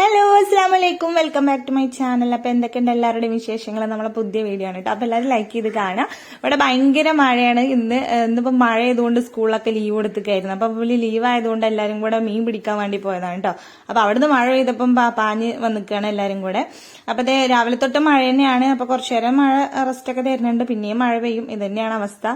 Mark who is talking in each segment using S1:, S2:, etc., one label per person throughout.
S1: Hello അസ്സാം വലൈക്കും welcome back to my channel അപ്പൊ എന്തൊക്കെയുണ്ട് എല്ലാവരുടെയും വിശേഷങ്ങൾ നമ്മളെ പുതിയ വീഡിയോ ആണ് കേട്ടോ. അപ്പൊ എല്ലാവരും ലൈക്ക് ചെയ്ത് കാണാം ഇവിടെ ഭയങ്കര മഴയാണ്. ഇന്ന് ഇന്നിപ്പോ മഴ ആയതുകൊണ്ട് സ്കൂളിലൊക്കെ ലീവ് കൊടുത്തിക്കായിരുന്നു. അപ്പൊ പുള്ളി ലീവ് ആയതുകൊണ്ട് എല്ലാവരും കൂടെ മീൻ പിടിക്കാൻ വേണ്ടി പോയതാണ് കേട്ടോ. അപ്പൊ അവിടുന്ന് മഴ പെയ്തപ്പം പാഞ്ഞ് വന്നിക്കാണ് എല്ലാവരും കൂടെ. അപ്പൊ ദേ രാവിലെ തൊട്ട് മഴ തന്നെയാണ്. അപ്പൊ കുറച്ചു നേരം മഴ റെസ്റ്റ് ഒക്കെ തരുന്നുണ്ട്. പിന്നെയും മഴ പെയ്യും. ഇത് തന്നെയാണ് അവസ്ഥ.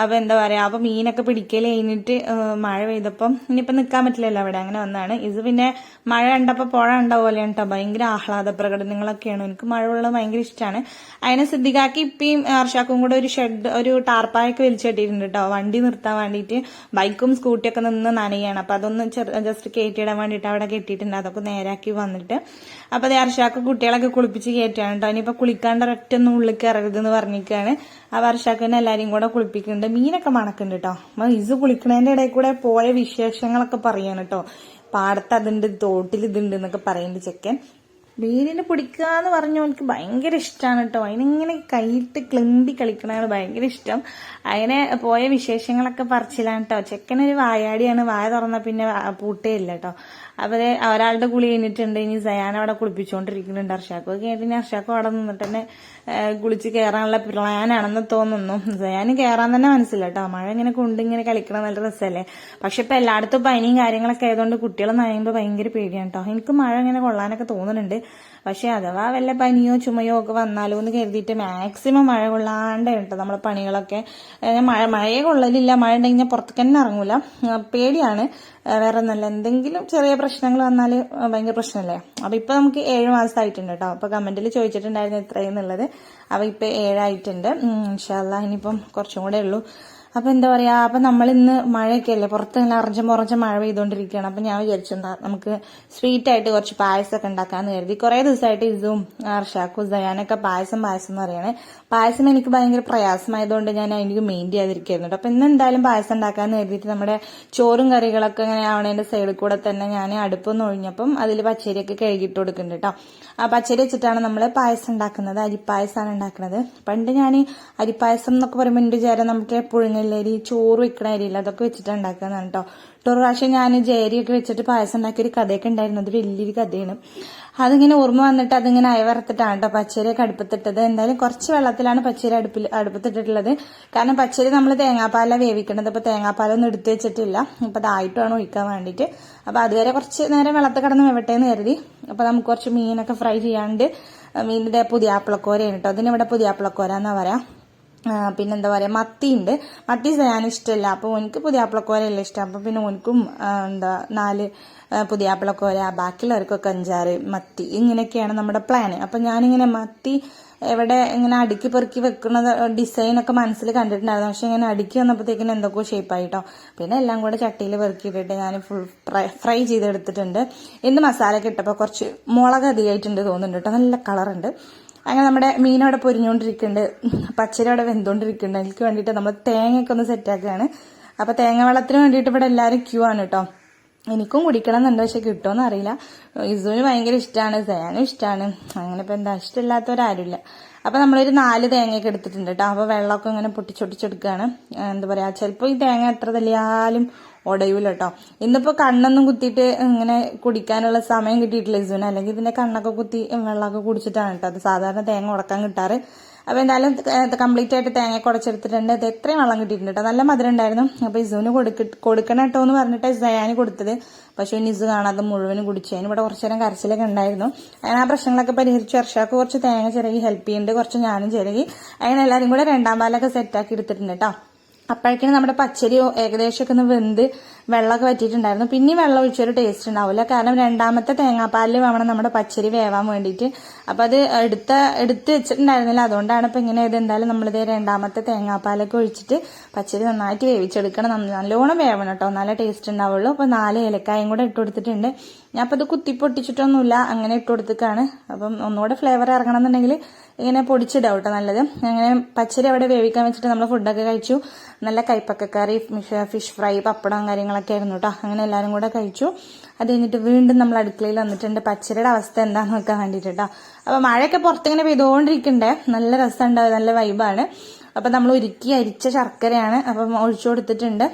S1: അപ്പൊ എന്താ പറയാ അപ്പൊ മീനൊക്കെ പിടിക്കൽ കഴിഞ്ഞിട്ട് മഴ പെയ്തപ്പം ഇനിയിപ്പോ നിൽക്കാൻ പറ്റില്ലല്ലോ. അവിടെ അങ്ങനെ വന്നാണ്. ഇത് പിന്നെ മഴ കണ്ടപ്പോ പുഴ ഉണ്ടാ പോലെയാണ് കേട്ടോ ഭയങ്കര ആഹ്ലാദ പ്രകടനങ്ങളൊക്കെയാണ് എനിക്ക് മഴ വെള്ളം ഭയങ്കര ഇഷ്ടമാണ് അതിനെ സിദ്ധിക്കാക്കി ഇപ്പം ഹർഷാക്കും കൂടെ ഒരു ഷെഡ് ഒരു ടാർപ്പായൊക്കെ വലിച്ചു കെട്ടിയിട്ടുണ്ട് കേട്ടോ വണ്ടി നിർത്താൻ വേണ്ടിയിട്ട് ബൈക്കും സ്കൂട്ടിയൊക്കെ നിന്ന് നനയാണ്. അപ്പൊ അതൊന്ന് ജസ്റ്റ് കയറ്റിയിടാൻ വേണ്ടിയിട്ട് അവിടെ കെട്ടിയിട്ടുണ്ട്. അതൊക്കെ നേരാക്കി വന്നിട്ട്. അപ്പൊ അത് ഹർഷാക്ക് കുട്ടികളൊക്കെ കുളിപ്പിച്ച് കയറ്റാണ് കേട്ടോ ഇനിയിപ്പോ കുളിക്കാണ്ട് ഒന്നും ഉള്ളിൽ കയറരുതെന്ന് പറഞ്ഞിരിക്കുകയാണ് ആ വർഷാക്കിനെ എല്ലാരെയും കൂടെ കുളിപ്പിക്കുന്നുണ്ട്. മീനൊക്കെ മണക്കുന്നുണ്ട് കേട്ടോ അപ്പൊ ഇത് കുളിക്കുന്നതിന്റെ ഇടയിൽ കൂടെ പോയ വിശേഷങ്ങളൊക്കെ പറയാണ് കേട്ടോ പാടത്ത് അതുണ്ട് തോട്ടിൽ ഇതുണ്ട് എന്നൊക്കെ പറയുന്നുണ്ട് ചെക്കൻ. മീനിനെ പിടിക്കുക എന്ന് പറഞ്ഞ എനിക്ക് ഭയങ്കര ഇഷ്ടമാണ് കേട്ടോ അതിനിങ്ങനെ കൈയിട്ട് ക്ലിമ്പി കളിക്കണതാണ് ഭയങ്കര ഇഷ്ടം. അതിനെ പോയ വിശേഷങ്ങളൊക്കെ പറിച്ചില്ലാണ് കേട്ടോ ചെക്കനൊരു വായാടിയാണ്. വായ തുറന്ന പിന്നെ പൂട്ടേ ഇല്ല കേട്ടോ അപ്പൊ ഒരാളുടെ കുളി കഴിഞ്ഞിട്ടുണ്ട്. ഇനി സയാൻ അവിടെ കുളിപ്പിച്ചുകൊണ്ടിരിക്കുന്നുണ്ട് അർഷാക്കോ ഇനി അർഷാക്കോ അവിടെ നിന്നിട്ട് തന്നെ കുളിച്ച് കയറാനുള്ള പ്ലാനാണെന്ന് തോന്നുന്നു. ഞാൻ കയറാൻ തന്നെ മനസ്സില്ല കേട്ടോ മഴ ഇങ്ങനെ കൊണ്ട് ഇങ്ങനെ കളിക്കണം നല്ല രസമല്ലേ പക്ഷെ ഇപ്പൊ എല്ലായിടത്തും പനിയും കാര്യങ്ങളൊക്കെ ആയതുകൊണ്ട് കുട്ടികളെ നനയുമ്പോൾ ഭയങ്കര പേടിയാണ് കേട്ടോ എനിക്ക് മഴ ഇങ്ങനെ കൊള്ളാനൊക്കെ തോന്നുന്നുണ്ട്. പക്ഷെ അഥവാ വല്ല പനിയോ ചുമയോ ഒക്കെ വന്നാലോ എന്ന് കരുതിയിട്ട് മാക്സിമം മഴ കൊള്ളാണ്ട് കേട്ടോ നമ്മളെ പണികളൊക്കെ. മഴ മഴയെ കൊള്ളലില്ല. മഴ ഉണ്ടെങ്കിൽ ഞാൻ പുറത്തേക്ക് തന്നെ ഇറങ്ങൂല. പേടിയാണ്. വേറെ ഒന്നല്ല എന്തെങ്കിലും ചെറിയ പ്രശ്നങ്ങൾ വന്നാൽ ഭയങ്കര പ്രശ്നമല്ലേ? അപ്പൊ ഇപ്പൊ നമുക്ക് ഏഴ് മാസമായിട്ടുണ്ട് കേട്ടോ അപ്പൊ കമന്റിൽ ചോദിച്ചിട്ടുണ്ടായിരുന്നു എത്രയെന്നുള്ളത്. അപ്പൊ ഇപ്പം ഏഴായിട്ടുണ്ട്. ഇൻഷാല്ല ഇനിയിപ്പം കുറച്ചും കൂടെ ഉള്ളൂ. അപ്പൊ എന്താ പറയാ അപ്പൊ നമ്മൾ ഇന്ന് മഴയൊക്കെ അല്ലേ പുറത്ത് ഇങ്ങനെ അറഞ്ചം പുറഞ്ചം മഴ പെയ്തുകൊണ്ടിരിക്കുകയാണ്. അപ്പൊ ഞാൻ വിചാരിച്ചു എന്താ നമുക്ക് സ്വീറ്റ് ആയിട്ട് കുറച്ച് പായസം പായസമൊക്കെ ഉണ്ടാക്കാന്ന് കരുതി. കുറെ ദിവസമായിട്ട് ഇതും അർഷാക്കും സയാനൊക്കെ പായസം പായസം എന്ന് പറയണേ. പായസം എനിക്ക് ഭയങ്കര പ്രയാസമായതുകൊണ്ട് ഞാൻ എനിക്ക് മെയിൻ ചെയ്യാതിരിക്കുന്നുണ്ട് അപ്പോൾ അപ്പൊ ഇന്ന് എന്തായാലും പായസം ഉണ്ടാക്കാന്ന് കരുതിയിട്ട് നമ്മുടെ ചോറും കറികളൊക്കെ ഇങ്ങനെ ആവണേന്റെ സൈഡിൽ കൂടെ തന്നെ ഞാൻ അടുപ്പൊന്ന് ഒഴിഞ്ഞപ്പം അതിൽ പച്ചരിയൊക്കെ കഴുകിയിട്ട് കൊടുക്കുന്നുണ്ട് കേട്ടോ. ആ പച്ചരി വെച്ചിട്ടാണ് നമ്മൾ പായസം ഉണ്ടാക്കുന്നത്. അരിപ്പായസമാണ് ഉണ്ടാക്കുന്നത്. പണ്ട് ഞാൻ അരിപ്പായസം എന്നൊക്കെ പറയുമ്പോൾ എന്റെ വിചാരം നമുക്ക് പുഴുങ്ങല്ലരി ചോറ് വെക്കണ അരിയില്ല അതൊക്കെ വെച്ചിട്ട് ഉണ്ടാക്കുന്നതാണ് കേട്ടോ ഒരു പ്രാവശ്യം ഞാൻ ജേരിയൊക്കെ വെച്ചിട്ട് പായസം ഉണ്ടാക്കിയ ഒരു കഥയൊക്കെ ഉണ്ടായിരുന്നു. അത് വലിയൊരു കഥയാണ്. അതിങ്ങനെ ഓർമ്മ വന്നിട്ട് അതിങ്ങനെ അയവറുത്തിട്ടാണ് കേട്ടോ പച്ചരിയൊക്കെ അടുപ്പത്തിട്ടത്. എന്തായാലും കുറച്ച് വെള്ളത്തിലാണ് പച്ചരി അടുപ്പിൽ അടുപ്പത്തിട്ടിട്ടുള്ളത്. കാരണം പച്ചരി നമ്മൾ തേങ്ങാപ്പാലാണ് വേവിക്കണത്. അപ്പൊ തേങ്ങാപ്പാലൊന്നും എടുത്തു വെച്ചിട്ടില്ല. അപ്പൊ അതായിട്ടാണ് ഒഴിക്കാൻ വേണ്ടിയിട്ട്. അപ്പൊ അതുവരെ കുറച്ച് നേരം വെള്ളത്തിൽ കിടന്ന് വെവട്ടെ എന്ന് കരുതി. അപ്പൊ നമുക്ക് കുറച്ച് മീനൊക്കെ ഫ്രൈ ചെയ്യാണ്ട് മീനിന്റെ പുതിയാപ്പിളക്കോരയാണ് കേട്ടോ അതിനിവിടെ പുതിയാപ്പിളക്കോര എന്നാ പറയാ. പിന്നെന്താ പറയുക മത്തിയുണ്ട്. മത്തി ഞാൻ ഇഷ്ടമല്ല അപ്പോൾ എനിക്ക് പുതിയാപ്പിളക്കോരയല്ല ഇഷ്ടം. അപ്പോൾ പിന്നെ ഓനിക്കും എന്താ നാല് പുതിയാപ്പിളക്കോര ബാക്കിയുള്ളവർക്കൊക്കെ അഞ്ചാറ് മത്തി. ഇങ്ങനെയൊക്കെയാണ് നമ്മുടെ പ്ലാൻ അപ്പം ഞാനിങ്ങനെ മത്തി എവിടെ ഇങ്ങനെ അടുക്കി പെറുക്കി വെക്കുന്നത് ഡിസൈനൊക്കെ മനസ്സിൽ കണ്ടിട്ടുണ്ടായിരുന്നു. പക്ഷെ ഇങ്ങനെ അടുക്കി വന്നപ്പോഴത്തേക്കിനും എന്തൊക്കെയോ ഷേപ്പായിട്ടോ പിന്നെ എല്ലാം കൂടെ ചട്ടിയിൽ പെറുക്കിയിട്ടിട്ട് ഞാൻ ഫുൾ ഫ്രൈ ചെയ്തെടുത്തിട്ടുണ്ട്. ഇന്ന് മസാല ഇട്ടപ്പോൾ കുറച്ച് മുളക് അധികമായിട്ടുണ്ട് തോന്നുന്നുണ്ട് കേട്ടോ. നല്ല കളറുണ്ട് അങ്ങനെ നമ്മുടെ മീനവിടെ പൊരിഞ്ഞുകൊണ്ടിരിക്കുന്നുണ്ട്. പച്ചരി അവിടെ വെന്തുകൊണ്ടിരിക്കുന്നുണ്ട്. എനിക്ക് വേണ്ടിയിട്ട് നമ്മൾ തേങ്ങയൊക്കെ ഒന്ന് സെറ്റാക്കുകയാണ് അപ്പോൾ തേങ്ങ വെള്ളത്തിന് വേണ്ടിയിട്ട് ഇവിടെ എല്ലാവരും ക്യൂ ആണ് കേട്ടോ എനിക്കും കുടിക്കണം എന്നുണ്ട് പക്ഷെ കിട്ടുമെന്ന് അറിയില്ല. ഇസുവിന് ഭയങ്കര ഇഷ്ടമാണ് സയാനും ഇഷ്ടമാണ് അങ്ങനെ ഇപ്പം എന്താ ഇഷ്ടമില്ലാത്തവരാരുമില്ല. അപ്പൊ നമ്മളൊരു നാല് തേങ്ങയൊക്കെ എടുത്തിട്ടുണ്ട് കേട്ടോ അപ്പോൾ വെള്ളമൊക്കെ ഇങ്ങനെ പൊട്ടിച്ചൊട്ടിച്ചെടുക്കുകയാണ്. എന്താ പറയാ ചിലപ്പോൾ ഈ തേങ്ങ എത്ര തല്ലിയാലും ഉടയൂല കേട്ടോ ഇന്നിപ്പോ കണ്ണൊന്നും കുത്തിയിട്ട് ഇങ്ങനെ കുടിക്കാനുള്ള സമയം കിട്ടിയിട്ടില്ല ഇസുവിന്. അല്ലെങ്കിൽ ഇതിന്റെ കണ്ണൊക്കെ കുത്തി വെള്ളമൊക്കെ കുടിച്ചിട്ടാണ് കേട്ടോ. അത് സാധാരണ തേങ്ങ ഉടക്കാൻ കിട്ടാറ്. അപ്പൊ എന്തായാലും കംപ്ലീറ്റ് ആയിട്ട് തേങ്ങ കുടച്ചെടുത്തിട്ടുണ്ട്. അത് എത്രയും വെള്ളം കിട്ടിയിട്ടുണ്ട് കേട്ടോ. നല്ല മധുരം ഉണ്ടായിരുന്നു. അപ്പൊ ഇസുവിന് കൊടുക്ക കൊടുക്കണം കേട്ടോ എന്ന് പറഞ്ഞിട്ട് സയാന് കൊടുത്തത്. പക്ഷെ ഇസ് കാണാതെ മുഴുവനും കുടിച്ചു. അതിന് ഇവിടെ കുറച്ചു നേരം കരച്ചിലൊക്കെ ഉണ്ടായിരുന്നു. അങ്ങനെ ആ പ്രശ്നങ്ങളൊക്കെ പരിഹരിച്ച് വർഷാക്ക് കുറച്ച് തേങ്ങ ചിരകി ഹെൽപ്പ് ചെയ്യുന്നുണ്ട് കുറച്ച് ഞാനും ചിരകി. അങ്ങനെ എല്ലാവരും കൂടെ രണ്ടാം പാലൊക്കെ സെറ്റാക്കി എടുത്തിട്ടുണ്ട് കേട്ടോ. അപ്പോഴേക്കും നമ്മുടെ പച്ചരി ഏകദേശമൊക്കെ ഒന്ന് വെന്ത് വെള്ളമൊക്കെ വറ്റിയിട്ടുണ്ടായിരുന്നു. പിന്നെ വെള്ളം ഒഴിച്ചൊരു ടേസ്റ്റ് ഉണ്ടാവില്ല. കാരണം രണ്ടാമത്തെ തേങ്ങാപ്പാലിൽ വേണം നമ്മുടെ പച്ചരി വേവാൻ വേണ്ടിയിട്ട്. അപ്പം അത് എടുത്ത എടുത്ത് വെച്ചിട്ടുണ്ടായിരുന്നില്ല. അതുകൊണ്ടാണ് ഇപ്പം ഇങ്ങനെ ഇത് എന്തായാലും നമ്മളിത് രണ്ടാമത്തെ തേങ്ങാപ്പാലൊക്കെ ഒഴിച്ചിട്ട് പച്ചരി നന്നായിട്ട് വേവിച്ചെടുക്കണം. നല്ലോണം വേവണം കേട്ടോ. നല്ല ടേസ്റ്റ് ഉണ്ടാവുള്ളൂ. അപ്പോൾ നാല് ഏലക്കായും കൂടെ ഇട്ട് കൊടുത്തിട്ടുണ്ട്. ഞാൻ അപ്പോൾ ഇത് കുത്തി പൊട്ടിച്ചിട്ടൊന്നുമില്ല അങ്ങനെ ഇട്ട് കൊടുത്തേക്കാണ്. അപ്പം ഒന്നുകൂടെ ഫ്ലേവർ ഇറങ്ങണം എന്നുണ്ടെങ്കിൽ ഇങ്ങനെ പൊടിച്ചിടാം കേട്ടോ നല്ലത്. അങ്ങനെ പച്ചരി അവിടെ വേവിക്കാൻ വെച്ചിട്ട് നമ്മൾ ഫുഡൊക്കെ കഴിച്ചു. നല്ല കൈപ്പക്കക്കറി ഫിഷ് ഫ്രൈ പപ്പടം കാര്യങ്ങളൊക്കെ ആയിരുന്നു കേട്ടോ. അങ്ങനെ എല്ലാവരും കൂടെ കഴിച്ചു. അത് കഴിഞ്ഞിട്ട് വീണ്ടും നമ്മൾ അടുക്കളയിൽ വന്നിട്ടുണ്ട്. പച്ചരിയുടെ അവസ്ഥ എന്താണെന്ന് നോക്കാൻ വേണ്ടിയിട്ട് കേട്ടോ. അപ്പോൾ മഴയൊക്കെ പുറത്തിങ്ങനെ പെയ്തുകൊണ്ടിരിക്കണ്ടേ? നല്ല രസമുണ്ടാവും നല്ല വൈബാണ് അപ്പം നമ്മൾ ഉരുക്കി അരിച്ച ശർക്കരയാണ് അപ്പം ഒഴിച്ചു കൊടുത്തിട്ടുണ്ട്.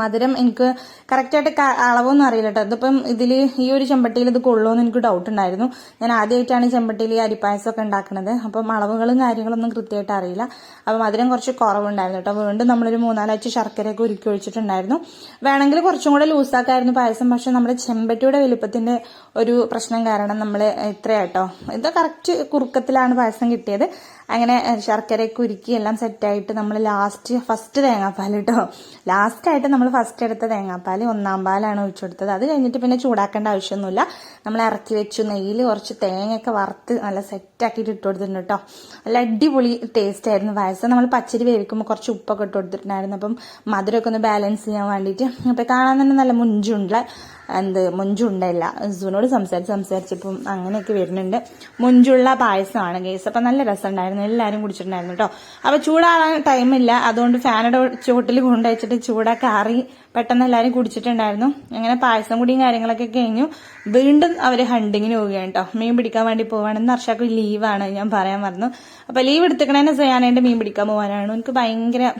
S1: മധുരം എനിക്ക് കറക്റ്റായിട്ട് അളവൊന്നും അറിയില്ല കേട്ടോ ഇതിപ്പം ഇതിൽ ഈ ഒരു ചെമ്പട്ടിയിൽ ഇത് കൊള്ളുമെന്ന് എനിക്ക് ഡൗട്ട് ഉണ്ടായിരുന്നു. ഞാൻ ആദ്യമായിട്ടാണ് ഈ ചെമ്പട്ടിയിൽ ഈ അരിപ്പായസമൊക്കെ ഉണ്ടാക്കുന്നത് അപ്പം അളവുകളും കാര്യങ്ങളൊന്നും കൃത്യമായിട്ട് അറിയില്ല. അപ്പം മധുരം കുറച്ച് കുറവുണ്ടായിരുന്നു കേട്ടോ വീണ്ടും നമ്മളൊരു മൂന്നാലാഴ്ച ശർക്കരയൊക്കെ ഉരുക്കി ഒഴിച്ചിട്ടുണ്ടായിരുന്നു. വേണമെങ്കിൽ കുറച്ചും കൂടെ ലൂസാക്കായിരുന്നു പായസം. പക്ഷെ നമ്മുടെ ചെമ്പട്ടിയുടെ വലുപ്പത്തിന്റെ ഒരു പ്രശ്നം കാരണം നമ്മൾ ഇത്രയാട്ടോ ഇത് കറക്റ്റ് കുറുക്കത്തിലാണ് പായസം കിട്ടിയത്. അങ്ങനെ ശർക്കരയൊക്കെ ഉരുക്കി എല്ലാം സെറ്റായിട്ട് നമ്മൾ ലാസ്റ്റ് ഫസ്റ്റ് തേങ്ങാപ്പാൽ കേട്ടോ ലാസ്റ്റായിട്ട് നമ്മൾ ഫസ്റ്റ് എടുത്ത തേങ്ങാപ്പാൽ ഒന്നാം പാലാണ് ഒഴിച്ചു കൊടുത്തത്. അത് കഴിഞ്ഞിട്ട് പിന്നെ ചൂടാക്കേണ്ട ആവശ്യമൊന്നുമില്ല. നമ്മൾ ഇറക്കി വെച്ചു നെയ്യിൽ കുറച്ച് തേങ്ങയൊക്കെ വറുത്ത് നല്ല സെറ്റാക്കിയിട്ട് ഇട്ട് കൊടുത്തിട്ടുണ്ട് കേട്ടോ നല്ല അടിപൊളി ടേസ്റ്റ് ആയിരുന്നു പായസം. നമ്മൾ പച്ചരി വേവിക്കുമ്പോൾ കുറച്ച് ഉപ്പൊക്കെ ഇട്ട് കൊടുത്തിട്ടുണ്ടായിരുന്നു. അപ്പം മധുരമൊക്കെ ഒന്ന് ബാലൻസ് ചെയ്യാൻ വേണ്ടിയിട്ട്. അപ്പം കാണാൻ തന്നെ നല്ല മുഞ്ചുള്ള എന്ത് മുഞ്ചുണ്ടല്ല. സുനോട് സംസാരിച്ച് സംസാരിച്ചപ്പം അങ്ങനെയൊക്കെ വരുന്നുണ്ട്. മുഞ്ചുള്ള പായസമാണ് ഗേസ് അപ്പം നല്ല രസമുണ്ടായിരുന്നു. എല്ലാവരും കുടിച്ചിട്ടുണ്ടായിരുന്നു കേട്ടോ. അപ്പം ചൂടാകാൻ ടൈമില്ല. അതുകൊണ്ട് ഫാനയുടെ ചുവട്ടിൽ കൊണ്ടുവച്ചിട്ട് ചൂടാക്കി ആറി പെട്ടെന്ന് എല്ലാവരും കുടിച്ചിട്ടുണ്ടായിരുന്നു. അങ്ങനെ പായസം കുടിയും കാര്യങ്ങളൊക്കെ കഴിഞ്ഞു. വീണ്ടും അവർ ഹണ്ടിങ്ങിന് പോവുകയാണ് കേട്ടോ. മീൻ പിടിക്കാൻ വേണ്ടി പോവുകയാണെന്ന് അർഷാക്ക് ലീവാണ് ഞാൻ പറയാൻ മറന്നു. അപ്പം ലീവ് എടുത്തിക്കണേനെ ചെയ്യാനായിട്ട് മീൻ പിടിക്കാൻ പോകാനാണ് എനിക്ക് ഭയങ്കര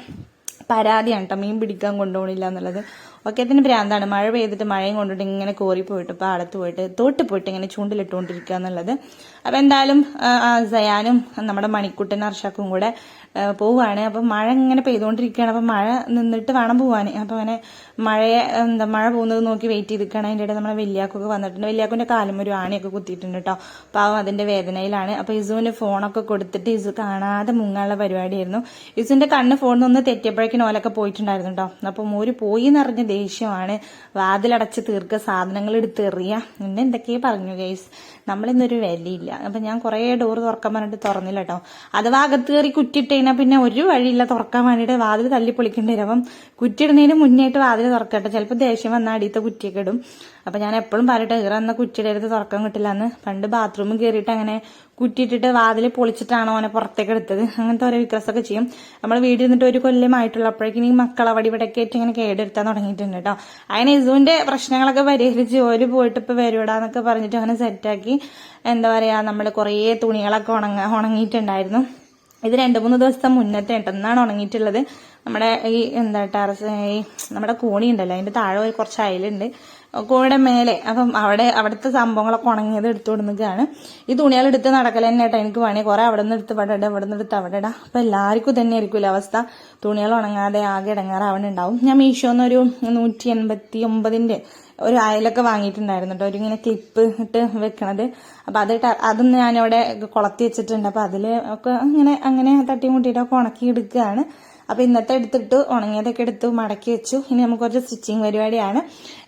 S1: പരാതിയാണ് കേട്ടോ. മീൻ പിടിക്കാൻ കൊണ്ടുപോകണില്ല എന്നുള്ളത്. ഒക്കെ അതിന് ഭ്രാന്താണ്. മഴ പെയ്തിട്ട് മഴയും കൊണ്ടിട്ട് ഇങ്ങനെ കോറി പോയിട്ട് പാടത്ത് പോയിട്ട് തോട്ട് പോയിട്ട് ഇങ്ങനെ ചൂണ്ടിലിട്ടുകൊണ്ടിരിക്കുക എന്നുള്ളത്. അപ്പം എന്തായാലും സയാനും നമ്മുടെ മണിക്കുട്ടൻ അർഷാക്കും കൂടെ പോവുകയാണ് അപ്പം മഴ ഇങ്ങനെ പെയ്തുകൊണ്ടിരിക്കുകയാണ് അപ്പം മഴ നിന്നിട്ട് വേണം പോവാൻ അപ്പം അങ്ങനെ മഴയെ എന്താ മഴ പോകുന്നത് നോക്കി വെയിറ്റ് ചെയ്തിരിക്കുകയാണ് അതിന്റെ ഇടയിൽ നമ്മുടെ വലിയാക്കൊക്കെ വന്നിട്ടുണ്ട്. വെല്ലിയാക്കുന്റെ കാലം ഒരു ആണിയൊക്കെ കുത്തിയിട്ടുണ്ട് കേട്ടോ പാവം അതിന്റെ വേദനയിലാണ്. അപ്പോൾ ഇസുവിന് ഫോണൊക്കെ കൊടുത്തിട്ട് ഇസു കാണാതെ മുങ്ങാനുള്ള പരിപാടിയായിരുന്നു. ഇസുവിന്റെ കണ്ണ് ഫോണിൽ നിന്ന് തെറ്റിയപ്പോഴേക്കും ഓലൊക്കെ പോയിട്ടുണ്ടായിരുന്നു കേട്ടോ അപ്പം മോര് പോയി എന്നറിഞ്ഞ ദേഷ്യമാണ്. വാതിലടച്ച് തീർക്കുക സാധനങ്ങൾ എടുത്ത് എറിയുക പിന്നെ എന്തൊക്കെയോ പറഞ്ഞു ഗൈസ് നമ്മളിന്നൊരു വിലയില്ല. അപ്പം ഞാൻ കുറേ ഡോർ തുറക്കാൻ പറഞ്ഞിട്ട് തുറന്നില്ല കേട്ടോ അഥവാ അകത്ത് കയറി കുറ്റിട്ടുകഴിഞ്ഞാൽ പിന്നെ ഒരു വഴിയില്ല തുറക്കാൻ വേണ്ടിയിട്ട് വാതിൽ തല്ലി പൊളിക്കേണ്ടി വരും. അപ്പം കുറ്റിയിടുന്നതിന് മുന്നേയിട്ട് വാതിൽ തുറക്കട്ടെ. ചിലപ്പോൾ ദേഷ്യം വന്നാൽ അടിയത്തെ കുറ്റിയൊക്കെ ഇടും. അപ്പം ഞാൻ എപ്പോഴും പറയട്ടെ ഇറ എന്ന കുറ്റിയുടെ അടുത്ത് തുറക്കാൻ കിട്ടില്ല എന്ന് പണ്ട് ബാത്റൂമിൽ കയറിയിട്ട് അങ്ങനെ കുറ്റിയിട്ടിട്ട് വാതിൽ പൊളിച്ചിട്ടാണ് അവനെ പുറത്തേക്ക് എടുത്തത്. അങ്ങനത്തെ ഓരോ വിക്രസൊക്കെ ചെയ്യും. നമ്മൾ വീടിരുന്നിട്ട് ഒരു കൊല്ലമായിട്ടുള്ളപ്പോഴേക്കും ഈ മക്കൾ അവിടെ ആയിട്ട് ഇങ്ങനെ കേടെടുത്താൻ തുടങ്ങിയിട്ടുണ്ട് കേട്ടോ അങ്ങനെ ഇസുവിന്റെ പ്രശ്നങ്ങളൊക്കെ പരിഹരിച്ച് ഒരു പോയിട്ട് ഇപ്പൊ വരൂടാന്നൊക്കെ പറഞ്ഞിട്ട് അങ്ങനെ സെറ്റാക്കി എന്താ പറയാ നമ്മൾ കുറേ തുണികളൊക്കെ ഉണങ്ങ ഉണങ്ങിയിട്ടുണ്ടായിരുന്നു. ഇത് രണ്ട് മൂന്ന് ദിവസത്തെ മുന്നത്തെ കേട്ടോ ഉണങ്ങിയിട്ടുള്ളത്. നമ്മുടെ ഈ എന്താ ടെറസ് ഈ നമ്മുടെ കോണി ഉണ്ടല്ലോ അതിന്റെ താഴെ കുറച്ച് അയലുണ്ട്. കോണിയുടെ മേലെ. അപ്പം അവിടെ അവിടുത്തെ സംഭവങ്ങളൊക്കെ ഉണങ്ങിയത് എടുത്തു കൊടുക്കുകയാണ് ഈ തുണികൾ എടുത്ത് നടക്കൽ തന്നെ എനിക്ക് പണി. കുറെ അവിടെ നിന്ന് എടുത്ത് ഇവിടെ ഇടാം ഇവിടെ നിന്ന് എടുത്ത് അവിടെ ഇടാം അപ്പൊ എല്ലാവർക്കും തന്നെ ആയിരിക്കില്ല അവസ്ഥ? തുണികൾ ഉണങ്ങാതെ ആകെ ഇടങ്ങാറാവണുണ്ടാവും. ഞാൻ മീഷോന്ന് ഒരു നൂറ്റി എൺപത്തി ഒമ്പതിന്റെ ഒരു അയലൊക്കെ വാങ്ങിയിട്ടുണ്ടായിരുന്നു കേട്ടോ. ഒരു ഇങ്ങനെ ക്ലിപ്പ് ഇട്ട് വെക്കണത്. അപ്പൊ അത് അതൊന്ന് ഞാനിവിടെ കുളത്തി വെച്ചിട്ടുണ്ട്. അപ്പൊ അതിൽ ഒക്കെ ഇങ്ങനെ അങ്ങനെ തട്ടി കൂട്ടിയിട്ടൊക്കെ ഉണക്കി എടുക്കുകയാണ് അപ്പൊ ഇന്നത്തെ എടുത്തിട്ട് ഉണങ്ങിയതൊക്കെ എടുത്ത് മടക്കി വെച്ചു. ഇനി നമുക്ക് കുറച്ച് സ്റ്റിച്ചിങ് പരിപാടിയാണ്.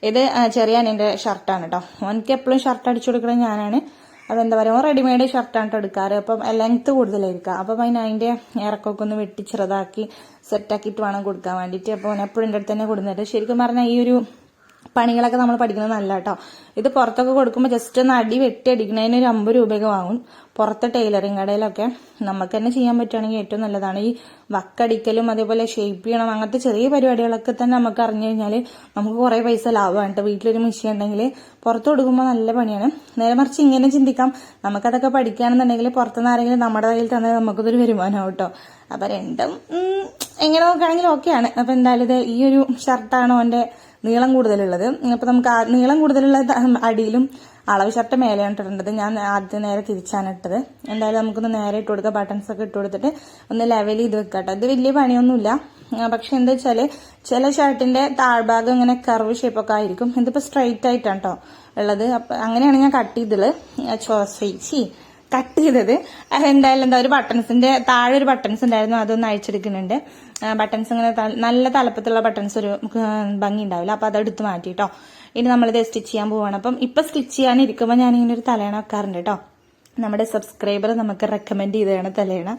S1: ഇത് ചെറിയ അനിയന്റെ ഷർട്ടാണ് കേട്ടോ ഓനക്ക് എപ്പോഴും ഷർട്ട് അടിച്ചു കൊടുക്കുന്നത് ഞാനാണ്. അതെന്താ പറയുക റെഡിമെയ്ഡ് ഷർട്ടാണ് എടുക്കാറ്. അപ്പം ലെങ്ത് കൂടുതലായിരിക്കുക അപ്പം അതിന് അതിന്റെ ഇറക്കമൊക്കെ ഒന്ന് വെട്ടി ചെറുതാക്കി സെറ്റാക്കിയിട്ട് വേണം കൊടുക്കാൻ വേണ്ടിയിട്ട്. അപ്പോൾ എപ്പോഴും എന്റെ അടുത്ത് തന്നെ കൊടുക്കുന്നത് ശരിക്കും പറഞ്ഞാൽ ഈ ഒരു പണികളൊക്കെ നമ്മൾ പഠിക്കുന്നത് നല്ല കേട്ടോ ഇത് പുറത്തൊക്കെ കൊടുക്കുമ്പോൾ ജസ്റ്റ് ഒന്ന് അടി വെട്ടി അടിക്കുന്നതിന് ഒരു അമ്പത് രൂപയൊക്കെ വാങ്ങും. പുറത്തെ ടൈലറിങ് കടയിലൊക്കെ നമുക്ക് തന്നെ ചെയ്യാൻ പറ്റുകയാണെങ്കിൽ ഏറ്റവും നല്ലതാണ്. ഈ വക്കടിക്കലും അതേപോലെ ഷേപ്പ് ചെയ്യണം അങ്ങനത്തെ ചെറിയ പരിപാടികളൊക്കെ തന്നെ നമുക്ക് അറിഞ്ഞു കഴിഞ്ഞാൽ നമുക്ക് കുറേ പൈസ ലാഭമാണ് കേട്ടോ വീട്ടിലൊരു മെഷീൻ ഉണ്ടെങ്കിൽ പുറത്ത് കൊടുക്കുമ്പോൾ നല്ല പണിയാണ്. നേരെ മറിച്ച് ഇങ്ങനെ ചിന്തിക്കാം. നമുക്കതൊക്കെ പഠിക്കുകയാണെന്നുണ്ടെങ്കിൽ പുറത്തുനിന്ന് ആരെങ്കിലും നമ്മുടെ കയ്യിൽ തന്നെ നമുക്കതൊരു വരുമാനമാവും കേട്ടോ അപ്പൊ രണ്ടും എങ്ങനെ നോക്കുകയാണെങ്കിൽ ഓക്കെയാണ് അപ്പൊ എന്തായാലും ഇത് ഈ ഒരു ഷർട്ടാണ് അവന്റെ നീളം കൂടുതലുള്ളത്. അപ്പൊ നമുക്ക് നീളം കൂടുതലുള്ള അടിയിലും അളവ് ഷർട്ട് മേലെയാണ് ഇട്ടിട്ടുണ്ട് ഞാൻ ആദ്യം നേരെ തിരിച്ചാണ് ഇട്ടത്. എന്തായാലും നമുക്കൊന്ന് നേരെ ഇട്ട് കൊടുക്കുക ബട്ടൺസ് ഒക്കെ ഇട്ട് കൊടുത്തിട്ട് ഒന്ന് ലെവൽ ചെയ്ത് വെക്കാട്ടോ. ഇത് വലിയ പണിയൊന്നുമില്ല. പക്ഷെ എന്താ വെച്ചാൽ ചില ഷർട്ടിന്റെ താഴ്ഭാഗം ഇങ്ങനെ കർവ് ഷേപ്പൊക്കെ ആയിരിക്കും. ഇതിപ്പോ സ്ട്രൈറ്റ് ആയിട്ടാണ് കേട്ടോ ഉള്ളത്. അപ്പൊ അങ്ങനെയാണ് ഞാൻ കട്ട് ചെയ്തത്. ചോസി കട്ട് ചെയ്തത്. എന്തായാലും എന്താ ഒരു ബട്ടൺസിന്റെ താഴെ ഒരു ബട്ടൺസ് ഉണ്ടായിരുന്നു. അതൊന്ന് അഴിച്ചെടുക്കുന്നുണ്ട്. ബട്ടൺസ് ഇങ്ങനെ നല്ല തലപ്പത്തുള്ള ബട്ടൺസ് ഒരു ഭംഗി ഉണ്ടാവില്ല. അപ്പൊ അതെടുത്ത് മാറ്റി കേട്ടോ ഇനി നമ്മളിത് സ്റ്റിച്ച് ചെയ്യാൻ പോവാണ്. അപ്പം ഇപ്പൊ സ്റ്റിച്ച് ചെയ്യാൻ ഇരിക്കുമ്പോൾ ഞാൻ ഇങ്ങനെ ഒരു തലയണ വെക്കാറുണ്ട് കേട്ടോ നമ്മുടെ സബ്സ്ക്രൈബർ നമുക്ക് റെക്കമെൻഡ് ചെയ്തതാണ് തലയണ.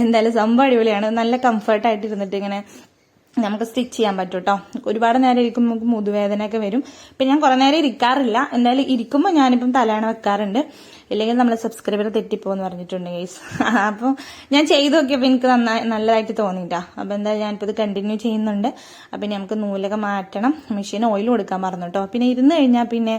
S1: എന്തായാലും സംഭവം അടിപൊളിയാണ്. നല്ല കംഫർട്ടായിട്ട് ഇരുന്നിട്ട് ഇങ്ങനെ നമുക്ക് സ്റ്റിച്ച് ചെയ്യാൻ പറ്റും കേട്ടോ ഒരുപാട് നേരം ഇരിക്കുമ്പോൾ നമുക്ക് മുതുവേദനയൊക്കെ വരും. പിന്നെ ഞാൻ കുറേ നേരം ഇരിക്കാറില്ല. എന്തായാലും ഇരിക്കുമ്പോൾ ഞാനിപ്പം തലയണ വെക്കാറുണ്ട്. ഇല്ലെങ്കിൽ നമ്മളെ സബ്സ്ക്രൈബർ തെറ്റിപ്പോന്ന് പറഞ്ഞിട്ടുണ്ട് ഗൈസ് അപ്പോൾ ഞാൻ ചെയ്ത് നോക്കിയപ്പോൾ എനിക്ക് നന്നായി നല്ലതായിട്ട് തോന്നിയിട്ടാ. അപ്പോൾ എന്തായാലും ഞാനിപ്പോൾ ഇത് കണ്ടിന്യൂ ചെയ്യുന്നുണ്ട്. അപ്പം നമുക്ക് നൂലൊക്കെ മാറ്റണം. മെഷീൻ ഓയിൽ കൊടുക്കാൻ പറഞ്ഞു കേട്ടോ പിന്നെ ഇരുന്ന് കഴിഞ്ഞാൽ പിന്നെ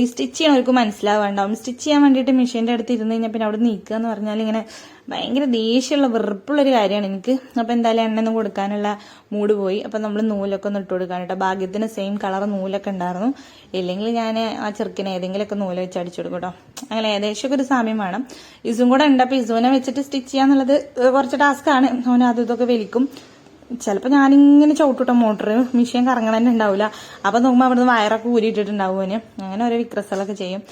S1: ഈ സ്റ്റിച്ച് ചെയ്യണവർക്ക് മനസ്സിലാവാണ്ടാവും. സ്റ്റിച്ച് ചെയ്യാൻ വേണ്ടിയിട്ട് മെഷീന്റെ അടുത്ത് ഇരുന്ന് കഴിഞ്ഞാൽ പിന്നെ അവിടെ നീക്കുക എന്ന് പറഞ്ഞാൽ ഇങ്ങനെ ഭയങ്കര ദേഷ്യമുള്ള വെറുപ്പുള്ളൊരു കാര്യമാണ് എനിക്ക്. അപ്പോൾ എന്തായാലും എണ്ണയൊന്നും കൊടുക്കാനുള്ള മൂഡ് പോയി. അപ്പം നമ്മൾ നൂലൊക്കെ ഒന്ന് ഇട്ട് കൊടുക്കാൻ കേട്ടോ. ഭാഗ്യത്തിന് സെയിം കളർ നൂലൊക്കെ ഉണ്ടായിരുന്നു. ഇല്ലെങ്കിൽ ഞാൻ ആ ചെറുക്കിനെ ഏതെങ്കിലുമൊക്കെ നൂൽ വെച്ച് അടിച്ചു കൊടുക്കും കേട്ടോ. അങ്ങനെ ഏകദേശം ഒരു സാമ്യം വേണം. ഇസും കൂടെ ഉണ്ട്. അപ്പോൾ ഇസുവിനെ വെച്ചിട്ട് സ്റ്റിച്ച് ചെയ്യാന്നുള്ളത് കുറച്ച് ടാസ്ക്കാണ് അവൻ അതും ഇതൊക്കെ വലിക്കും. ചിലപ്പോൾ ഞാനിങ്ങനെ ചവിട്ടിട്ടോ മോട്ടർ മെഷീൻ കറങ്ങണ തന്നെ ഉണ്ടാവില്ല അപ്പം നോക്കുമ്പോൾ അവിടുന്ന് വയറൊക്കെ ഊരിയിട്ടിട്ടുണ്ടാവും അവന് അങ്ങനെ ഓരോ വിക്രസകളൊക്കെ ചെയ്യും.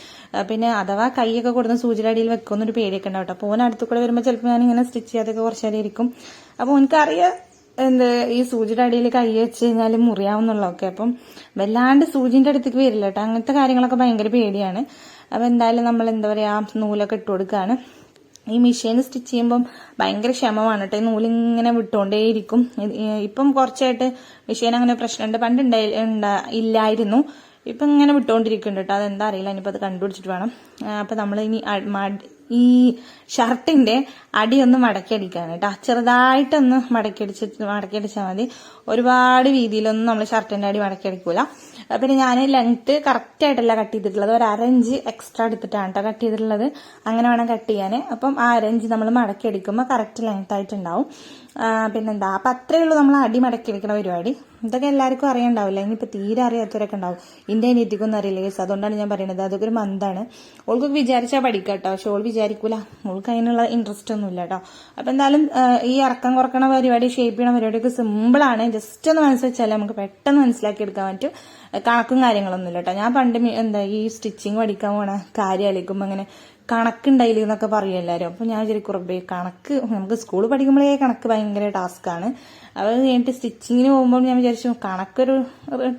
S1: പിന്നെ അഥവാ കൈയൊക്കെ കൊടുത്ത് സൂചിയുടെ അടിയിൽ വെക്കുമെന്നൊരു പേടിയൊക്കെ ഉണ്ടാവും കേട്ടോ. അപ്പോൾ ഓൻ അടുത്ത് കൂടെ വരുമ്പോൾ ചിലപ്പോൾ ഞാനിങ്ങനെ സ്റ്റിച്ച് ചെയ്യാതൊക്കെ കുറച്ച് ഇരിക്കും. അപ്പോൾ എനിക്കറിയാം എന്ത് ഈ സൂചിയുടെ അടിയിൽ കൈ വെച്ച് കഴിഞ്ഞാൽ മുറിയാവുന്നുള്ളതൊക്കെ. അപ്പം വല്ലാണ്ട് സൂചിന്റെ അടുത്തേക്ക് വരില്ല കേട്ടോ. അങ്ങനത്തെ കാര്യങ്ങളൊക്കെ ഭയങ്കര പേടിയാണ്. അപ്പം എന്തായാലും നമ്മൾ എന്താ പറയുക നൂലൊക്കെ ഇട്ട് ഈ മെഷീൻ സ്റ്റിച്ച് ചെയ്യുമ്പം ഭയങ്കര ക്ഷമമാണ് കേട്ടോ നൂലിങ്ങനെ വിട്ടുകൊണ്ടേയിരിക്കും ഇപ്പം കുറച്ചായിട്ട് മെഷീൻ അങ്ങനെ പ്രശ്നമുണ്ട് പണ്ട് ഇല്ലായിരുന്നു. ഇപ്പം ഇങ്ങനെ വിട്ടുകൊണ്ടിരിക്കുന്നുണ്ട് കേട്ടോ അതെന്താ അറിയില്ല. ഇനിയിപ്പോൾ അത് കണ്ടുപിടിച്ചിട്ട് വേണം. അപ്പം നമ്മൾ ഇനി ഈ ഷർട്ടിന്റെ അടി ഒന്ന് മടക്കി അടിക്കാൻ കേട്ടോ ചെറുതായിട്ടൊന്ന് മടക്കിയടിച്ച് മടക്കിയടിച്ചാൽ മതി. ഒരുപാട് രീതിയിലൊന്നും നമ്മൾ ഷർട്ടിന്റെ അടി മടക്കി അടിക്കൂല ആ, പിന്നെ ഞാൻ ലെങ്ത് കറക്റ്റ് ആയിട്ടല്ല കട്ട് ചെയ്തിട്ടുള്ളത്. ഒരു അരഞ്ച് എക്സ്ട്രാ എടുത്തിട്ടാണ് കേട്ടോ കട്ട് ചെയ്തിട്ടുള്ളത്. അങ്ങനെ വേണം കട്ട് ചെയ്യാൻ അപ്പം ആ അരഞ്ച് നമ്മൾ മടക്കി അടിക്കുമ്പോൾ കറക്റ്റ് ലെങ്ത് ആയിട്ടുണ്ടാവും. പിന്നെന്താ? അപ്പം അത്രയേ ഉള്ളൂ നമ്മൾ അടി മടക്കി എടുക്കുന്ന പരിപാടി. ഇതൊക്കെ എല്ലാവർക്കും അറിയണ്ടാവില്ല. ഇനിയിപ്പോൾ തീരെ അറിയാത്തവരൊക്കെ ഉണ്ടാവും. ഇന്ത്യ നീതിക്കൊന്നും അറിയില്ല. കേസ് അതുകൊണ്ടാണ് ഞാൻ പറയുന്നത് അതൊക്കെ ഒരു മന്താണ്. ഓൾക്ക് വിചാരിച്ചാൽ പഠിക്കാം കേട്ടോ പക്ഷെ ഓൾ വിചാരിക്കൂല. ഓൾക്ക് അതിനുള്ള ഇൻട്രസ്റ്റ് ഒന്നും ഇല്ല കേട്ടോ അപ്പം എന്തായാലും ഈ ഇറക്കം കുറക്കണ പരിപാടി ഷേപ്പ് ചെയ്യണ പരിപാടിയൊക്കെ സിമ്പിളാണ് ജസ്റ്റ് ഒന്ന് മനസ്സിൽ നമുക്ക് പെട്ടെന്ന് മനസ്സിലാക്കി എടുക്കാൻ പറ്റും. കണക്കും കാര്യങ്ങളൊന്നും ഇല്ല കേട്ടോ ഞാൻ പണ്ട് എന്താ ഈ സ്റ്റിച്ചിങ് പഠിക്കാൻ പോണ കാര്യം അലിക്കുമ്പോൾ അങ്ങനെ കണക്കുണ്ടായില്ല എന്നൊക്കെ പറയും എല്ലാവരും അപ്പം ഞാൻ ശരി കുറേ കണക്ക് നമുക്ക് സ്കൂൾ പഠിക്കുമ്പോഴേ കണക്ക് ഭയങ്കര ടാസ്ക്കാണ് അത് കഴിഞ്ഞിട്ട് സ്റ്റിച്ചിങ്ങിന് പോകുമ്പോൾ ഞാൻ വിചാരിച്ചു കണക്കൊരു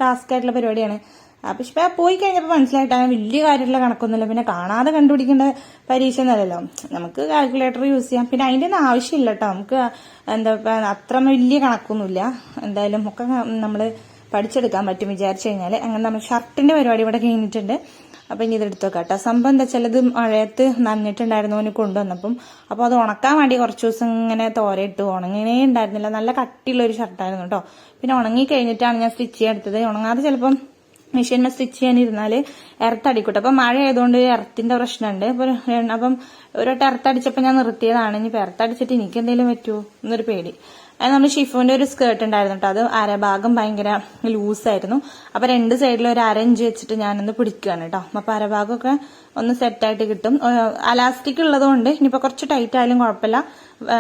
S1: ടാസ്ക് ആയിട്ടുള്ള പരിപാടിയാണ്. അപ്പം ഇപ്പം പോയി കഴിഞ്ഞപ്പോൾ മനസ്സിലായിട്ട് അങ്ങനെ വലിയ കാര്യമുള്ള കണക്കൊന്നുമില്ല. പിന്നെ കാണാതെ കണ്ടുപിടിക്കേണ്ട പരീക്ഷ എന്നല്ലല്ലോ നമുക്ക് കാൽക്കുലേറ്റർ യൂസ് ചെയ്യാം. പിന്നെ അതിന്റെ ഒന്നും ആവശ്യമില്ല കേട്ടോ നമുക്ക് എന്താ അത്ര വലിയ കണക്കൊന്നുമില്ല. എന്തായാലും ഒക്കെ നമ്മൾ പഠിച്ചെടുക്കാൻ പറ്റും വിചാരിച്ചു കഴിഞ്ഞാൽ അങ്ങനെ നമ്മൾ ഷർട്ടിന്റെ പരിപാടി ഇവിടെ കഴിഞ്ഞിട്ടുണ്ട്. അപ്പൊ ഇനി ഇതെടുത്ത് വെക്കാം കേട്ടോ സംഭവം എന്താ ഇത് മഴയത്ത് നനഞ്ഞിട്ടുണ്ടായിരുന്നു അവന് കൊണ്ടുവന്നപ്പം. അപ്പോൾ അത് ഉണക്കാൻ വേണ്ടി കുറച്ച് ദിവസം ഇങ്ങനെ തോരയിട്ട് ഉണങ്ങണേ ഉണ്ടായിരുന്നില്ല. നല്ല കട്ടിയുള്ള ഒരു ഷർട്ടായിരുന്നു കേട്ടോ പിന്നെ ഉണങ്ങി കഴിഞ്ഞിട്ടാണ് ഞാൻ സ്റ്റിച്ച് ചെയ്യാൻ ഉണങ്ങാതെ ചിലപ്പം മെഷീനിൽ സ്റ്റിച്ച് ചെയ്യാനിരുന്നാൽ എർത്തടിക്കൂട്ടെ അപ്പം മഴ ആയതുകൊണ്ട് എർത്തിന്റെ പ്രശ്നമുണ്ട് അപ്പൊ ഒരു- വട്ടം ഇറത്തടിച്ചപ്പോൾ ഞാൻ നിർത്തിയതാണ്. ഇനി എർത്തടിച്ചിട്ട് എനിക്ക് എന്തെങ്കിലും പറ്റുമോ എന്നൊരു പേടി. അത് നമ്മൾ ഷിഫോന്റെ ഒരു സ്കേർട്ട് ഉണ്ടായിരുന്നു കേട്ടോ അത് അരഭാഗം ഭയങ്കര ലൂസായിരുന്നു. അപ്പൊ രണ്ട് സൈഡിൽ ഒരു അരഞ്ച് വെച്ചിട്ട് ഞാനൊന്ന് പിടിക്കുകയാണ് കേട്ടോ അപ്പൊ അരഭാഗമൊക്കെ ഒന്ന് സെറ്റായിട്ട് കിട്ടും. അലാസ്റ്റിക് ഉള്ളതുകൊണ്ട് ഇനിയിപ്പോ കുറച്ച് ടൈറ്റ് ആയാലും കുഴപ്പമില്ല.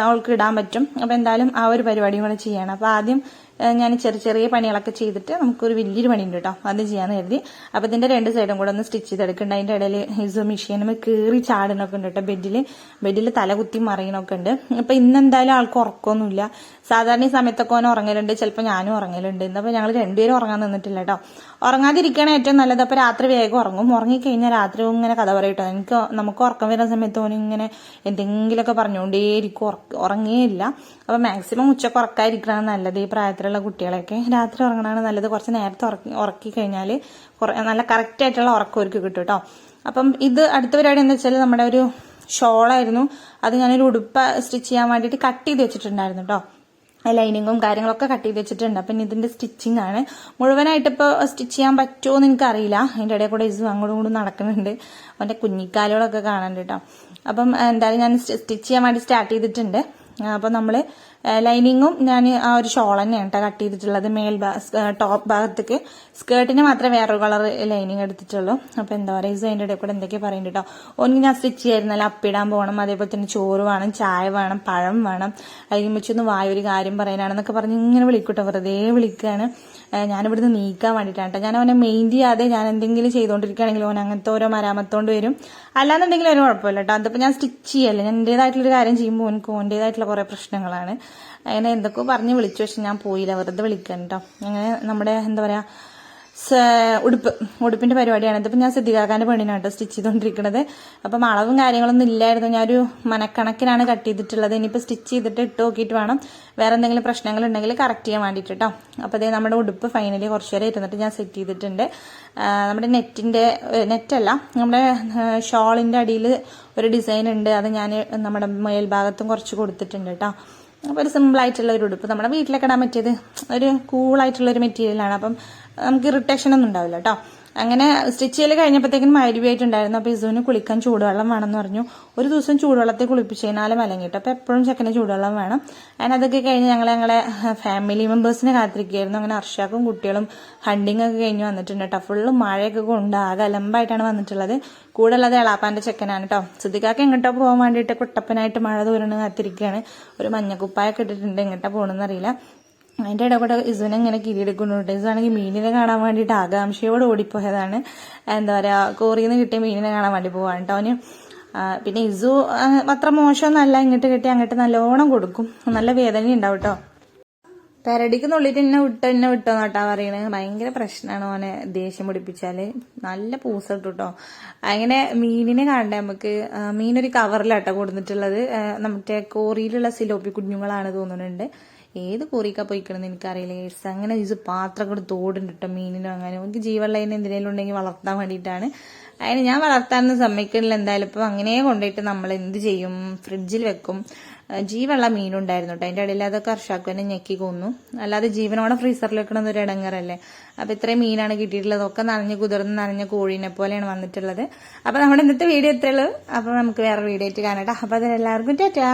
S1: അവൾക്ക് ഇടാൻ പറ്റും. അപ്പൊ എന്തായാലും ആ ഒരു പരിപാടിയും കൂടെ ചെയ്യണം. അപ്പൊ ആദ്യം ഞാൻ ചെറിയ ചെറിയ പണികളൊക്കെ ചെയ്തിട്ട് നമുക്കൊരു വലിയൊരു പണിയുണ്ട് കേട്ടോ. അത് ചെയ്യാന്ന് കരുതി. അപ്പൊ ഇതിന്റെ രണ്ട് സൈഡും കൂടെ ഒന്ന് സ്റ്റിച്ച് ചെയ്തെടുക്കുന്നുണ്ട്. അതിന്റെ ഇടയിൽ ഹിസോ മെഷീനും കീറി ചാടണൊക്കെ ഉണ്ട് കേട്ടോ ബെഡിൽ ബെഡിൽ തല കുത്തി മറിയണൊക്കെ ഉണ്ട്. അപ്പൊ ഇന്നെന്തായാലും ആൾക്ക് ഉറക്കമൊന്നുമില്ല സാധാരണ ഈ സമയത്തൊക്കെ ഓൻ ഉറങ്ങലുണ്ട്. ചിലപ്പോൾ ഞാനും ഉറങ്ങലുണ്ട്. ഇന്നപ്പോൾ ഞങ്ങൾ രണ്ടുപേരും ഉറങ്ങാൻ നിന്നിട്ടില്ല കേട്ടോ. ഉറങ്ങാതിരിക്കുകയാണ് ഏറ്റവും നല്ലത്. അപ്പോൾ രാത്രി വേഗം ഉറങ്ങും. ഉറങ്ങിക്കഴിഞ്ഞാൽ രാത്രി ഇങ്ങനെ കഥ പറയട്ടോ എനിക്ക് നമുക്ക് ഉറക്കം വരുന്ന സമയത്ത് ഓൻ ഇങ്ങനെ എന്തെങ്കിലുമൊക്കെ പറഞ്ഞുകൊണ്ടേയിരിക്കും. ഉറങ്ങേയില്ല. അപ്പോൾ മാക്സിമം ഉച്ചയ്ക്ക് ഉറക്കാതിരിക്കണം നല്ലത് ഈ പ്രായത്തിലുള്ള കുട്ടികളെയൊക്കെ രാത്രി ഉറങ്ങണതാണ് നല്ലത്. കുറച്ച് നേരത്തെ ഉറക്കി ഉറക്കി കഴിഞ്ഞാൽ നല്ല കറക്റ്റായിട്ടുള്ള ഉറക്കം ഒരുക്കി കിട്ടും കേട്ടോ അപ്പം ഇത് അടുത്ത പരിപാടി എന്താ വെച്ചാൽ നമ്മുടെ ഒരു ഷോളായിരുന്നു. അത് ഞാനൊരു ഉടുപ്പ് സ്റ്റിച്ച് ചെയ്യാൻ വേണ്ടിയിട്ട് കട്ട് ചെയ്ത് വെച്ചിട്ടുണ്ടായിരുന്നു കേട്ടോ ലൈനിങ്ങും കാര്യങ്ങളൊക്കെ കട്ട് ചെയ്ത് വെച്ചിട്ടുണ്ട്. അപ്പം ഇതിന്റെ സ്റ്റിച്ചിങ് ആണ്. മുഴുവനായിട്ട് ഇപ്പോൾ സ്റ്റിച്ച് ചെയ്യാൻ പറ്റുമോ എന്ന് എനിക്കറിയില്ല. അതിന്റെ ഇടയിൽ കൂടെ ഇസും അങ്ങോട്ടും ഇങ്ങോട്ടും നടക്കുന്നുണ്ട്. അവന്റെ കുഞ്ഞിക്കാലുകളൊക്കെ കാണാൻ കേട്ടോ അപ്പം എന്തായാലും ഞാൻ സ്റ്റിച്ച് ചെയ്യാൻ വേണ്ടി സ്റ്റാർട്ട് ചെയ്തിട്ടുണ്ട്. അപ്പം നമ്മൾ ലൈനിങ്ങും ഞാൻ ആ ഒരു ഷോൾ തന്നെയാണ് കേട്ടോ കട്ട് ചെയ്തിട്ടുള്ളത്. മേൽ ടോപ്പ് ഭാഗത്തേക്ക് സ്കേർട്ടിന് മാത്രമേ വേറൊരു കളർ ലൈനിങ് എടുത്തിട്ടുള്ളൂ. അപ്പം എന്താ പറയുക ഇതിന്റെ ഇടയിൽ കൂടെ എന്തൊക്കെയാണ് പറയുന്നുണ്ട് കേട്ടോ ഒന്ന് ഞാൻ സ്റ്റിച്ച് ചെയ്യുന്നില്ല അപ്പിടാൻ പോകണം അതേപോലെ തന്നെ ചോറ് വേണം ചായ വേണം പഴം വേണം. അതിന് വെച്ചൊന്ന് വായ ഒരു കാര്യം പറയാനാണെന്നൊക്കെ പറഞ്ഞ് ഇങ്ങനെ വിളിക്കൂട്ടോ വെറുതെ വിളിക്കുകയാണ് ഞാനിവിടുന്ന് നീക്കാൻ വേണ്ടിയിട്ടാണ് ഞാൻ അവനെ മെയിൻ ചെയ്യാതെ ഞാൻ എന്തെങ്കിലും ചെയ്തുകൊണ്ടിരിക്കുകയാണെങ്കിൽ ഓൻ അങ്ങനത്തെ ഓരോ മരാമത്തോണ്ട് വരും. അല്ലാന്നുണ്ടെങ്കിൽ ഒരു കുഴപ്പമില്ല കേട്ടോ അതിപ്പോൾ ഞാൻ സ്റ്റിച്ച് ചെയ്യല്ലേ. ഞാൻ എന്റെതായിട്ടുള്ളൊരു കാര്യം ചെയ്യുമ്പോൾ എനിക്ക് ഓന്റെതായിട്ടുള്ള കുറേ പ്രശ്നങ്ങളാണ്. അങ്ങനെ എന്തൊക്കെയോ പറഞ്ഞ് വിളിച്ചു പക്ഷെ ഞാൻ പോയില്ല. വെറുതെ വിളിക്കാൻ കേട്ടോ അങ്ങനെ നമ്മുടെ എന്താ പറയുക ഉടുപ്പ് ഉടുപ്പിന്റെ പരിപാടിയാണ്. ഇതിപ്പോൾ ഞാൻ സിദ്ധികാക്കാന്റെ കേട്ടോ സ്റ്റിച്ച് ചെയ്തുകൊണ്ടിരിക്കുന്നത് അപ്പം അളവും കാര്യങ്ങളൊന്നും ഇല്ലായിരുന്നു. ഞാനൊരു മനക്കണക്കിനാണ് കട്ട് ചെയ്തിട്ടുള്ളത്. ഇനിയിപ്പോൾ സ്റ്റിച്ച് ചെയ്തിട്ട് ഇട്ട് നോക്കിയിട്ട് വേണം. വേറെ എന്തെങ്കിലും പ്രശ്നങ്ങൾ ഉണ്ടെങ്കിൽ കറക്റ്റ് ചെയ്യാൻ വേണ്ടിയിട്ട് കേട്ടോ അപ്പോൾ അതേ നമ്മുടെ ഉടുപ്പ് ഫൈനലി കുറച്ച് നേരം ഇരുന്നിട്ട് ഞാൻ സെറ്റ് ചെയ്തിട്ടുണ്ട്. നമ്മുടെ നെറ്റിന്റെ നെറ്റല്ല നമ്മുടെ ഷോളിന്റെ അടിയിൽ ഒരു ഡിസൈൻ ഉണ്ട്. അത് ഞാൻ നമ്മുടെ മേൽഭാഗത്തും കുറച്ച് കൊടുത്തിട്ടുണ്ട് കേട്ടോ അപ്പോൾ ഒരു സിമ്പിൾ ആയിട്ടുള്ള ഒരു ഉടുപ്പ്. നമ്മുടെ വീട്ടിലൊക്കെ ഇടാൻ പറ്റിയത് ഒരു കൂളായിട്ടുള്ള ഒരു മെറ്റീരിയലാണ് അപ്പം നമുക്ക് ഇറിറ്റേഷൻ ഒന്നും ഉണ്ടാവില്ല കേട്ടോ അങ്ങനെ സ്റ്റിച്ച് ചെയ്യൽ കഴിഞ്ഞപ്പോഴത്തേക്കും മരുവിയായിട്ടുണ്ടായിരുന്നു. അപ്പോൾ ഇസുവിന് കുളിക്കാൻ ചൂടുവെള്ളം വേണം എന്ന് പറഞ്ഞു. ഒരു ദിവസം ചൂടുവെള്ളത്തിൽ കുളിപ്പിച്ച് കഴിഞ്ഞാലും മലം കിട്ടും അപ്പോൾ എപ്പോഴും ചെക്കന് ചൂടുവെള്ളം വേണം. അങ്ങനെ അതൊക്കെ കഴിഞ്ഞ് ഞങ്ങൾ ഞങ്ങളെ ഫാമിലി മെമ്പേഴ്സിനെ കാത്തിരിക്കുകയായിരുന്നു. അങ്ങനെ അർഷാക്കും കുട്ടികളും ഹണ്ടിങ് ഒക്കെ കഴിഞ്ഞ് വന്നിട്ടുണ്ട് കേട്ടോ ഫുള്ള് മഴയൊക്കെ കൊണ്ട് ആകെ അലമ്പായിട്ടാണ് വന്നിട്ടുള്ളത്. കൂടെ ഉള്ളത് എളാപ്പാന്റെ ചെക്കനാണ് കേട്ടോ സുധികാക്ക് എങ്ങോട്ടോ പോകാൻ വേണ്ടിയിട്ട് കുട്ടപ്പനായിട്ട് മഴ തോരണ കാത്തിരിക്കുകയാണ്. ഒരു മഞ്ഞക്കുപ്പായൊക്കെ ഇട്ടിട്ടുണ്ട്. എങ്ങോട്ടാ പോകണമെന്ന് അറിയില്ല. അതിന്റെ ഇടപെടെ ഇസുവിനെ ഇങ്ങനെ കിരിയെടുക്കുന്നുണ്ട് ഇസാണെങ്കിൽ മീനിനെ കാണാൻ വേണ്ടിയിട്ട് ആകാംക്ഷയോട് ഓടിപ്പോയതാണ്. എന്താ പറയുക കോറിയിൽ നിന്ന് കിട്ടിയ മീനിനെ കാണാൻ വേണ്ടി പോവാണ് കേട്ടോ അവന് പിന്നെ ഇസു അത്ര മോശമൊന്നല്ല ഇങ്ങോട്ട് കിട്ടി അങ്ങോട്ട് നല്ലോണം കൊടുക്കും. നല്ല വേദന ഉണ്ടാവും കേട്ടോ പെരടിക്ക് നുള്ളിട്ട് എന്നെ വിട്ടോ എന്നെ വിട്ടോ നോട്ടാ പറയണത് ഭയങ്കര പ്രശ്നമാണ് ഓനെ ദേഷ്യം പിടിപ്പിച്ചാൽ. നല്ല പൂസ ഇട്ടു കേട്ടോ അങ്ങനെ മീനിനെ കാണണ്ടേ നമുക്ക് മീനൊരു കവറിലാട്ടോ കൊടുത്തിട്ടുള്ളത് നമ്മുടെ കോറിയിലുള്ള സിലോപ്പി കുഞ്ഞുങ്ങളാണ് തോന്നുന്നുണ്ട്. ഏത് കോറിക്കാ പോയിക്കണമെന്ന് എനിക്കറിയില്ല ഗൈസ് അങ്ങനെ ഇത് പാത്രം കൂടെ തോടുണ്ട് കേട്ടോ മീനിനും അങ്ങനെ. എനിക്ക് ജീവനുള്ളതിന് എന്തിനേലും ഉണ്ടെങ്കിൽ വളർത്താൻ വേണ്ടിയിട്ടാണ് അതിന് ഞാൻ വളർത്താനൊന്നും സമ്മതിക്കണില്ല. എന്തായാലും ഇപ്പം അങ്ങനെ കൊണ്ടുപോയിട്ട് നമ്മൾ എന്ത് ചെയ്യും? ഫ്രിഡ്ജിൽ വെക്കും. ജീവുള്ള മീനുണ്ടായിരുന്നു കേട്ടോ അതിന്റെ ഇടയിൽ അതൊക്കെ കർഷാക്കുവിനെ ഞെക്കി കൊന്നു. അല്ലാതെ ജീവനോടെ ഫ്രീസറിൽ വെക്കണമെന്ന് ഒരു ഇടങ്ങറല്ലേ അപ്പം ഇത്രയും മീനാണ് കിട്ടിയിട്ടുള്ളത്. ഒക്കെ നനഞ്ഞ് കുതിർന്ന് നനഞ്ഞ കോഴീനെ പോലെയാണ് വന്നിട്ടുള്ളത്. അപ്പം നമ്മുടെ ഇന്നത്തെ വീഡിയോ എത്രയുള്ളൂ അപ്പം നമുക്ക് വേറെ വീഡിയോ ആയിട്ട് കാണാം കേട്ടോ അപ്പം അതിലെല്ലാവർക്കും ടാറ്റാ.